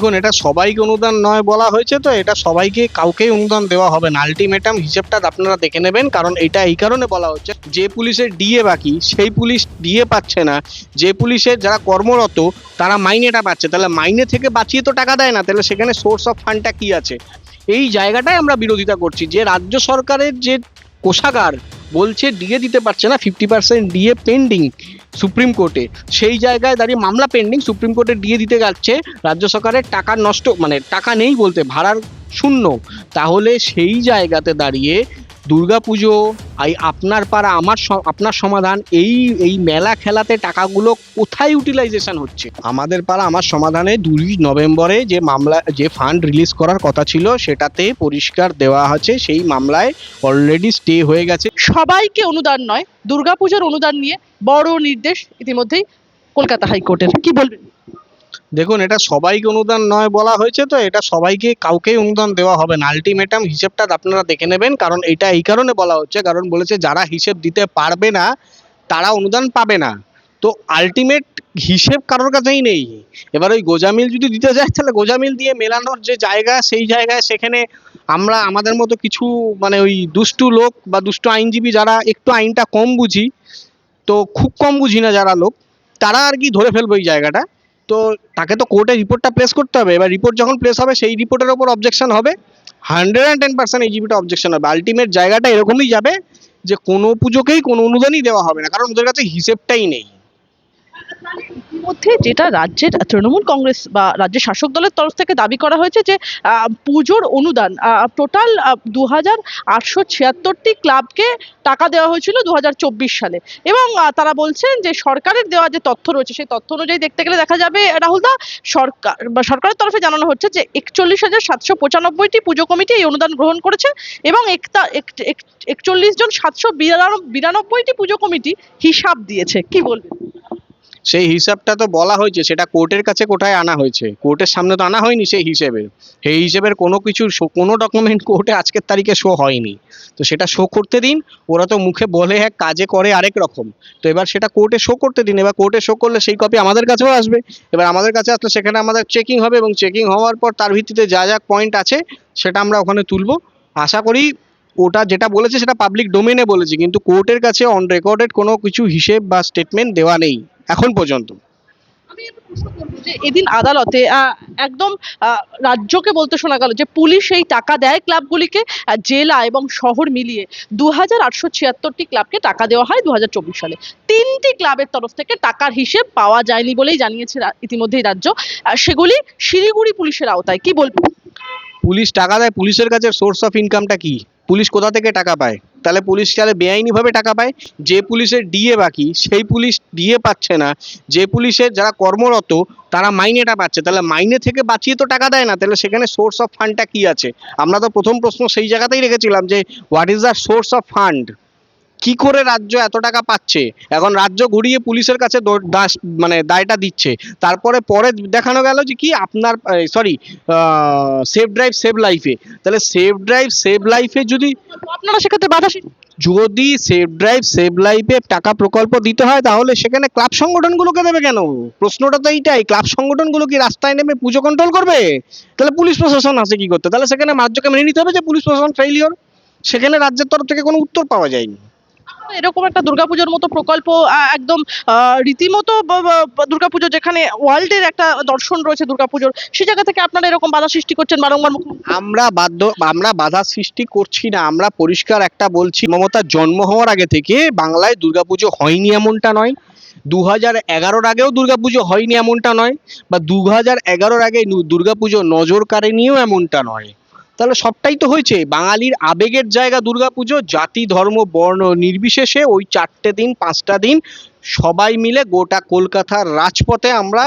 দেখুন, এটা সবাইকে অনুদান নয় বলা হয়েছে তো, এটা সবাইকে কাউকেই অনুদান দেওয়া হবে না। আলটিমেটাম হিসেবটা আপনারা দেখে নেবেন, কারণ এটা এই কারণে বলা হচ্ছে, যে পুলিশের ডিএ বাকি, সেই পুলিশ ডিএ পাচ্ছে না। যে পুলিশের যারা কর্মরত, তারা মাইনেটা পাচ্ছে। তাহলে মাইনে থেকে বাঁচিয়ে তো টাকা দেয় না, তাহলে সেখানে সোর্স অফ ফান্ডটা কি আছে? এই জায়গাটাই আমরা বিরোধিতা করছি, যে রাজ্য সরকারের যে কোষাগার বলছে ডিএ দিতে পারছে না fifty percent DA pending supreme কোর্টে। সেই জায়গায় দাঁড়িয়ে মামলা পেন্ডিং সুপ্রিম কোর্টে ডিএ দিতে যাচ্ছে, রাজ্য সরকারের টাকা নষ্ট মানে টাকা নেই বলতে, ভাড়ার শূন্য। তাহলে সেই জায়গাতে দাঁড়িয়ে দুর্গাপুজো এই আপনার পাড়া আমার আপনার সমাধান এই এই মেলা খেলাতে টাকাগুলো কোথায় ইউটিলাইজেশন হচ্ছে? আমাদের পাড়া আমার সমাধানে দুই নভেম্বরে যে মামলা যে ফান্ড রিলিজ করার কথা ছিল সেটাতে পরিষ্কার দেওয়া আছে সেই মামলায় অলরেডি স্টে হয়ে গেছে। সবাইকে অনুদান নয় দুর্গাপুজোর অনুদান নিয়ে বড় নির্দেশ ইতিমধ্যেই কলকাতা হাইকোর্টের। কি বলবেন? দেখুন, এটা সবাইকে অনুদান নয় বলা হয়েছে তো, এটা সবাইকে কাউকেই অনুদান দেওয়া হবে না। আলটিমেটাম হিসেবটা আপনারা দেখে নেবেন, কারণ এটা এই কারণে বলা হচ্ছে, কারণ বলেছে যারা হিসেব দিতে পারবে না, তারা অনুদান পাবে না। তো আলটিমেট হিসেব কারোর কাছেই নেই। এবার ওই গোজামিল যদি দিতে যায়, তাহলে গোজামিল দিয়ে মেলানোর যে জায়গা, সেই জায়গায় সেখানে আমরা, আমাদের মতো কিছু মানে ওই দুষ্টু লোক বা দুষ্টু আইনজীবী যারা একটু আইনটা কম বুঝি, তো খুব কম বুঝি না যারা লোক, তারা আর কি ধরে ফেলব ওই জায়গাটা। তো তাকে তো কোর্টে রিপোর্টটা প্লেস করতে হবে। এবার রিপোর্ট যখন প্লেস হবে, সেই রিপোর্টের ওপর অবজেকশন হবে। হান্ড্রেড অ্যান্ড টেন পার্সেন্ট এইজিবিটা অবজেকশন হবে। আলটিমেট জায়গাটা এরকমই যাবে যে কোনো পুজোকেই কোনো অনুদানই দেওয়া হবে না। কারণ ওদের কাছে হিসেবটাই নেই। ইতিমধ্যে যেটা রাজ্যের, তৃণমূল কংগ্রেস বা রাজ্যের শাসক দলের তরফ থেকে দাবি করা হয়েছে যে পুজোর অনুদান টোটাল দু হাজার আটশো ছিয়াত্তরটি ক্লাবকে টাকা দেওয়া হয়েছিল দু হাজার চব্বিশ সালে। এবং তারা বলছেন যে সরকারের দেওয়া যে তথ্য রয়েছে, সেই তথ্য অনুযায়ী দেখতে গেলে দেখা যাবে, রাহুল দা, সরকার, বা সরকারের তরফে জানানো হচ্ছে যে একচল্লিশ হাজার সাতশো পঁচানব্বইটি পুজো কমিটি এই অনুদান গ্রহণ করেছে এবং একটা এক- এক- একচল্লিশ জন সাতশো বিরানব্বইটি পুজো কমিটি হিসাব দিয়েছে। কি বলবেন? সেই হিসাবটা তো বলা হয়েছে, সেটা কোর্টের কাছে কোথায় আনা হয়েছে? কোর্টের সামনে তো আনা হয়নি সেই হিসেবে। সেই হিসেবের কোনো কিছু কোনো ডকুমেন্ট কোর্টে আজকের তারিখে শো হয়নি। তো সেটা শো করতে দিন, ওরা তো মুখে বলে এক কাজে করে আরেক রকম। তো এবার সেটা কোর্টে শো করতে দিন, এবার কোর্টে শো করলে সেই কপি আমাদের কাছেও আসবে। এবার আমাদের কাছে আসলে সেখানে আমাদের চেকিং হবে এবং চেকিং হওয়ার পর তার ভিত্তিতে যা যা পয়েন্ট আছে, সেটা আমরা ওখানে তুলবো। আশা করি ওটা যেটা বলেছে সেটা পাবলিক ডোমেনে বলেছে, কিন্তু কোর্টের কাছে অন রেকর্ডেড কোনো কিছু হিসেব বা স্টেটমেন্ট দেওয়া নেই। এখন পর্যন্ত। এদিন আদালতে একদম রাজ্যকে বলতে শোনা গেল যে পুলিশ এই টাকা দেয় ক্লাবগুলিকে জেলা এবং শহর মিলিয়ে। দু হাজার আটশো ছিয়াত্তরটি ক্লাবকে টাকা দেওয়া হয় দু হাজার চব্বিশ সালে। তিনটি ক্লাবের তরফ থেকে টাকার হিসেব পাওয়া যায়নি বলেই জানিয়েছে ইতিমধ্যেই রাজ্য। সেগুলি শিলিগুড়ি পুলিশের আওতায়। কি বলব পুলিশ টাকা দেয় পুলিশের কাছে সোর্স অফ ইনকামটা কি? পুলিশ কোথা থেকে টাকা পায়? তাহলে পুলিশ তাহলে বেআইনিভাবে টাকা পায়। যে পুলিশের ডিএ বাকি, সেই পুলিশ ডিএ পাচ্ছে না। যে পুলিশের যারা কর্মরত, তারা মাইনেটা পাচ্ছে। তাহলে মাইনে থেকে বাঁচিয়ে তো টাকা দেয় না। তাহলে সেখানে সোর্স অফ ফান্ডটা কী আছে? আমরা তো প্রথম প্রশ্ন সেই জায়গাতেই রেখেছিলাম যে what is the source of fund কি করে রাজ্য এত টাকা পাচ্ছে? এখন রাজ্য ঘুরিয়ে পুলিশের কাছে দাস মানে দায়টা দিচ্ছে। তারপরে পরে দেখানো গেল যে কি আপনার সরি সেফ ড্রাইভ সেভ লাইফে তাহলে সেফ ড্রাইভ সেভ লাইফে যদি আপনারা সেক্ষেত্রে বাধা যদি সেফ ড্রাইভ সেভ লাইফে টাকা প্রকল্প দিতে হয় তাহলে সেখানে ক্লাব সংগঠনগুলোকে দেবে কেন? প্রশ্নটা তো এইটাই ক্লাব সংগঠনগুলো কি রাস্তায় নেমে পুজো কন্ট্রোল করবে? তাহলে পুলিশ প্রশাসন আছে কি করতে? তাহলে সেখানে রাজ্যকে মেনে নিতে হবে যে পুলিশ প্রশাসন ফেইলিওর সেখানে রাজ্যের তরফ থেকে কোনো উত্তর পাওয়া যায়নি। এরকম একটা দুর্গাপুজোর মতো প্রকল্প একদম রীতিমতো দুর্গাপুজো যেখানে ওয়ার্ল্ডের একটা দর্শন রয়েছে দুর্গাপুজোর সেই জায়গা থেকে আপনারা এরকম বাধা সৃষ্টি করছেন বারংবার আমরা বাধ্য, আমরা বাধা সৃষ্টি করছি না, আমরা পরিষ্কার একটা বলছি, মমতার জন্ম হওয়ার আগে থেকে বাংলায় দুর্গাপুজো হয়নি এমনটা নয়। দু হাজার এগারোর আগেও দুর্গাপুজো হয়নি এমনটা নয়, বা দু হাজার এগারোর আগে দুর্গাপুজো নজর কাড়েনিও এমনটা নয়। তাহলে সবটাই তো হয়েছে। বাঙালির আবেগের জায়গা, দুর্গাপুজো, জাতি, ধর্ম, বর্ণ নির্বিশেষে ওই চারটে দিন, পাঁচটা দিন সবাই মিলে গোটা কলকাতার রাজপথে আমরা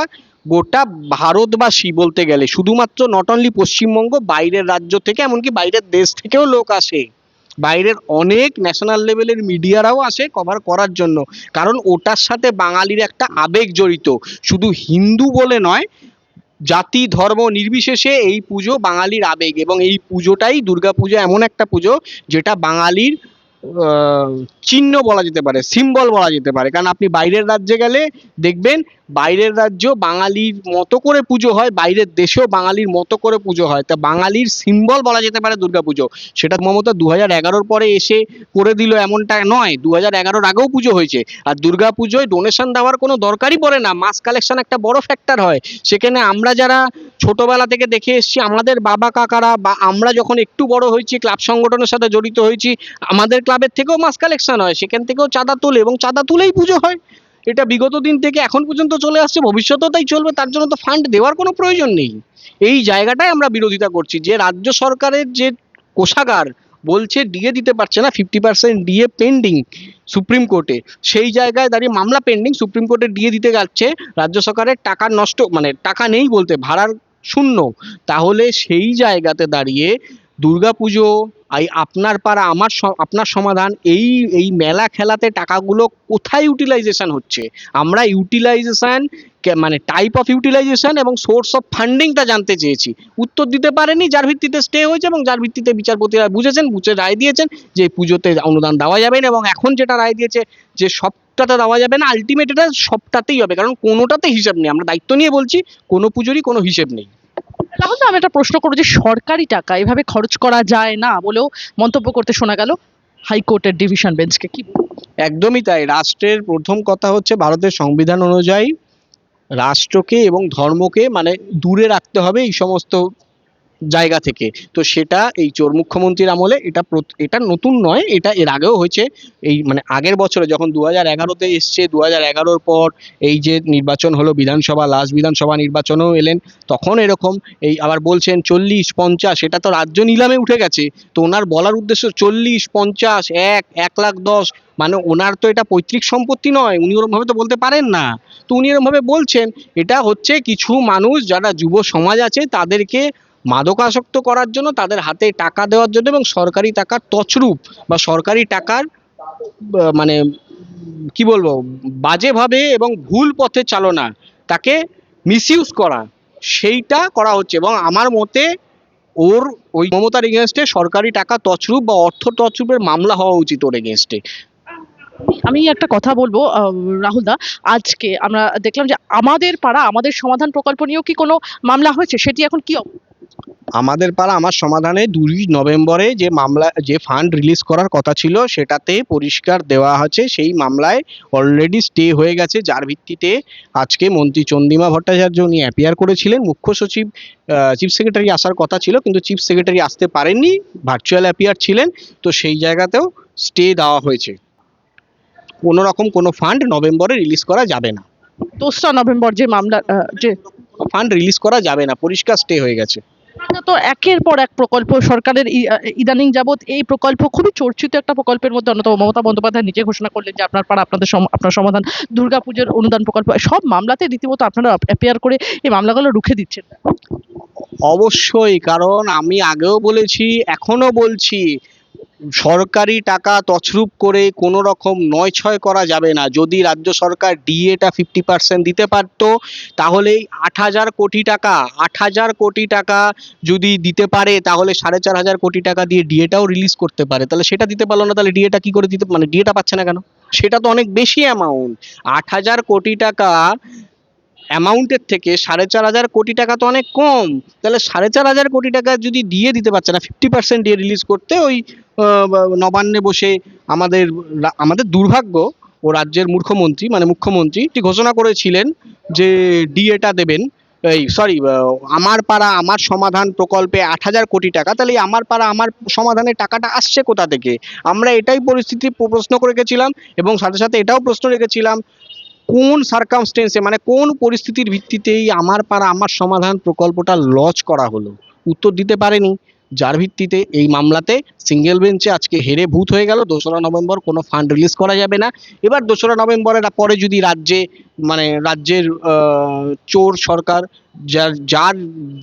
গোটা ভারতবাসী বলতে গেলে, শুধুমাত্র নট অনলি পশ্চিমবঙ্গ, বাইরের রাজ্য থেকে, এমনকি বাইরের দেশ থেকেও লোক আসে। বাইরের অনেক ন্যাশনাল লেভেলের মিডিয়ারাও আসে কভার করার জন্য। কারণ ওটার সাথে বাঙালির একটা আবেগ জড়িত। শুধু হিন্দু বলে নয় জাতি, ধর্ম নির্বিশেষে এই পুজো বাঙালির আবেগ এবং এই পুজোটাই দুর্গাপুজো এমন একটা পুজো যেটা বাঙালির চিহ্ন বলা যেতে পারে সিম্বল বলা যেতে পারে। কারণ আপনি বাইরের রাজ্যে গেলে দেখবেন বাইরের রাজ্য বাঙালির মতো করে পুজো হয়, বাইরের দেশেও বাঙালির মতো করে পুজো হয়। তা বাঙালির সিম্বল বলা যেতে পারে দুর্গাপুজো। সেটা মমতা দু হাজার এগারোর পরে এসে করে দিল এমনটা নয় দু হাজার এগারোর আগেও পুজো হয়েছে। আর দুর্গাপুজোয় ডোনেশন দেওয়ার কোনো দরকারই পড়ে না। মাস কালেকশন একটা বড় ফ্যাক্টর হয়। সেখানে আমরা যারা ছোটবেলা থেকে দেখে এসেছি, আমাদের বাবা কাকারা বা আমরা যখন একটু বড় হয়েছি ক্লাব সংগঠনের সাথে জড়িত হয়েছি, আমাদের ক্লাবের থেকেও মাস কালেকশন হয়। সেখান থেকেও চাঁদা তোলে এবং চাঁদা তুলেই পুজো হয়। এটা বিগত দিন থেকে এখন পর্যন্ত চলে আসছে, ভবিষ্যতেও তাই চলবে, তার জন্য তো ফান্ড দেওয়ার কোনো প্রয়োজন নেই। এই জায়গাটাই আমরা বিরোধিতা করছি, যে রাজ্য সরকারের যে কোষাগার বলছে ডিএ দিতে পারছে না fifty percent DA pending supreme কোর্টে। সেই জায়গায় দাঁড়িয়ে মামলা পেন্ডিং সুপ্রিম কোর্টে ডিএ দিতে যাচ্ছে, রাজ্য সরকারের টাকা নষ্ট মানে টাকা নেই বলতে, ভাড়ার শূন্য। তাহলে সেই জায়গাতে দাঁড়িয়ে দুর্গাপুজো, এই আপনার পাড়া, আমার আপনার সমাধান, এই এই মেলা খেলাতে টাকাগুলো কোথায় ইউটিলাইজেশন হচ্ছে? আমরা ইউটিলাইজেশন মানে টাইপ অফ ইউটিলাইজেশন এবং সোর্স অফ ফান্ডিংটা জানতে চেয়েছি। উত্তর দিতে পারেনি, যার ভিত্তিতে স্টে হয়েছে এবং যার ভিত্তিতে বিচারপতিরা বুঝেছেন, বুঝে রায় দিয়েছেন যে পুজোতে অনুদান দেওয়া যাবে না এবং এখন যেটা রায় দিয়েছে যে সবটাতে দেওয়া যাবে না আলটিমেট এটা সবটাতেই হবে, কারণ কোনোটাতে হিসাব নেই। আমরা দায়িত্ব নিয়ে বলছি, কোনো পুজোরই কোনো হিসেব নেই। রাহুল দা, আমি একটা প্রশ্ন করব যে সরকারি টাকা এভাবে খরচ করা যায় না বলেও মন্তব্য করতে শোনা গেল হাইকোর্টের ডিভিশন বেঞ্চকে। কি একদমই তাই। রাষ্ট্রের প্রথম কথা হচ্ছে ভারতের সংবিধান অনুযায়ী রাষ্ট্রকে এবং ধর্মকে মানে দূরে রাখতে হবে এই সমস্ত জায়গা থেকে। তো সেটা এই চোর মুখ্যমন্ত্রীর আমলে এটা এটা নতুন নয়, এটা এর আগেও হয়েছে। এই মানে আগের বছরে যখন দু হাজার এগারোতে এসছে দু হাজার এগারোর পর এই যে নির্বাচন হলো, বিধানসভা, লাস্ট বিধানসভা নির্বাচনেও এলেন, তখন এরকম এই আবার বলছেন চল্লিশ পঞ্চাশ এটা তো রাজ্য নিলামে উঠে গেছে। তো ওনার বলার উদ্দেশ্য চল্লিশ পঞ্চাশ, এক এক লাখ দশ মানে ওনার তো এটা পৈতৃক সম্পত্তি নয়, উনি ওরমভাবে তো বলতে পারেন না। তো উনি এরমভাবে বলছেন, এটা হচ্ছে কিছু মানুষ, যারা যুব সমাজ আছে, তাদেরকে মাদকাসক্ত করার জন্য তাদের হাতে টাকা দেওয়ার জন্য এবং সরকারি টাকার তছরূপ বা সরকারি টাকার মানে কি বলব, বাজেভাবে এবং ভুল পথে চালনা, তাকে মিসইউজ করা, সেইটা করা হচ্ছে এবং আমার মতে ওর ওই মমতার এগেনস্টে সরকারি টাকা তছরূপ বা অর্থ তছরূপের মামলা হওয়া উচিত ওর এগেনস্টে আমি একটা কথা বলব রাহুল দা, আজকে আমরা দেখলাম যে আমাদের পাড়া, আমাদের সমাধান প্রকল্প নিয়েও কি কোনো মামলা হয়েছে? সেটি এখন কি আমাদের পাড়া আমার সমাধানে দুই নভেম্বরে যে মামলা যে ফান্ড রিলিজ করার কথা ছিল সেটাতে পরিষ্কার দেওয়া আছে। সেই মামলায় অলরেডি স্টে হয়ে গেছে যার ভিত্তিতে আজকে মন্ত্রী চন্দিমা ভট্টাচার্য উনি অ্যাপিয়ার করেছিলেন। মুখ্য সচিব চিফ সেক্রেটারি আসার কথা ছিল কিন্তু চিফ সেক্রেটারি আসতে পারেননি ভার্চুয়াল অ্যাপিয়ার ছিলেন তো সেই জায়গাতেও স্টে দেওয়া হয়েছে। কোনো রকম কোনো ফান্ড নভেম্বরে রিলিজ করা যাবে না। দোসরা নভেম্বর যে মামলা যে ফান্ড রিলিজ করা যাবে না পরিষ্কার স্টে হয়ে গেছে। এটা তো একের পর এক প্রকল্প সরকারের ইদানিং যাবৎ এই প্রকল্প খুবই চর্চিত একটা প্রকল্পের মধ্যে অন্যতম মমতা বন্দ্যোপাধ্যায় নিজে ঘোষণা করলেন যে আপনার পাড়া, আপনাদের আপনার সমাধান, দুর্গাপুজোর অনুদান প্রকল্প, সব মামলাতে রীতিমতো আপনারা অ্যাপেয়ার করে এই মামলাগুলো রুখে দিচ্ছেন। অবশ্যই, কারণ আমি আগেও বলেছি এখনও বলছি সরকারি টাকা তছরূপ করে কোনো রকম নয় ছয় করা যাবে না। যদি রাজ্য সরকার ডিএটা ফিফটি পার্সেন্ট দিতে পারতো তাহলে আট হাজার কোটি টাকা, আট হাজার কোটি টাকা যদি দিতে পারে, তাহলে সাড়ে চার হাজার কোটি টাকা দিয়ে ডিএটাও রিলিজ করতে পারে। তাহলে সেটা দিতে পারল না, তাহলে ডিএটা কি করে দিতে মানে ডিএটা পাচ্ছে না কেন? সেটা তো অনেক বেশি অ্যামাউন্ট আট হাজার কোটি টাকা অ্যামাউন্টের থেকে সাড়ে চার হাজার কোটি টাকা তো অনেক কম। তাহলে সাড়ে চার হাজার কোটি টাকা যদি দিয়ে দিতে পারছে না ফিফটি পার্সেন্ট দিয়ে রিলিজ করতে ওই নবান্নে বসে আমাদের আমাদের দুর্ভাগ্য, ও রাজ্যের মুখ্যমন্ত্রী মানে মুখ্যমন্ত্রী ঘোষণা করেছিলেন যে ডিএটা দেবেন। এই সরি আমার পাড়া, আমার সমাধান প্রকল্পে আট হাজার কোটি টাকা, তাহলে আমার পাড়া, আমার সমাধানের টাকাটা আসছে কোথা থেকে? আমরা এটাই পরিস্থিতি প্রশ্ন করে রেখেছিলাম এবং সাথে সাথে এটাও প্রশ্ন রেখেছিলাম কোন সার্কামস্টেন্সে মানে কোন পরিস্থিতির ভিত্তিতেই আমার পাড়া, আমার সমাধান প্রকল্পটা লঞ্চ করা হলো? উত্তর দিতে পারেনি। যার ভিত্তিতে এই মামলাতে সিঙ্গেল বেঞ্চে আজকে হেরে ভূত হয়ে গেল। দোসরা নভেম্বর কোনো ফান্ড রিলিজ করা যাবে না। এবার দোসরা নভেম্বরের পরে যদি রাজ্যে মানে রাজ্যের চোর সরকার, যার যার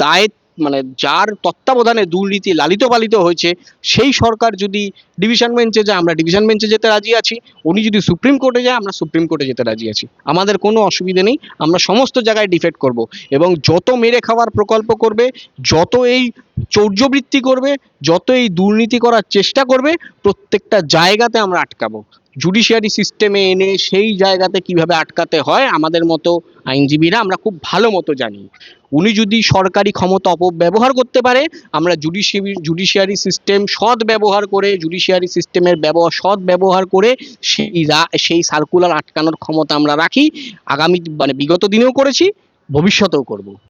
দায় মানে যার তত্ত্বাবধানে দুর্নীতি লালিত পালিত হয়েছে, সেই সরকার যদি ডিভিশন বেঞ্চে যায়, আমরা ডিভিশন বেঞ্চে যেতে রাজি আছি। উনি যদি সুপ্রিম কোর্টে যায়, আমরা সুপ্রিম কোর্টে যেতে রাজি আছি। আমাদের কোনো অসুবিধে নেই, আমরা সমস্ত জায়গায় ডিফেক্ট করব এবং যত মেরে খাওয়ার প্রকল্প করবে, যত এই চৌর্যবৃত্তি করবে, যত এই দুর্নীতি করার চেষ্টা করবে, প্রত্যেকটা জায়গাতে আমরা আটকাবো। জুডিশিয়ারি সিস্টেমে এনে সেই জায়গাতে কীভাবে আটকাতে হয়, আমাদের মতো আইনজীবীরা আমরা খুব ভালো মতো জানি। উনি যদি সরকারি ক্ষমতা অপব্যবহার করতে পারে, আমরা জুডিশিয়ারি জুডিশিয়ারি সিস্টেম সৎ ব্যবহার করে জুডিশিয়ারি সিস্টেমের ব্যবহার সৎ ব্যবহার করে সেই সেই সার্কুলার আটকানোর ক্ষমতা আমরা রাখি। আগামী মানে বিগত দিনেও করেছি, ভবিষ্যতেও করব।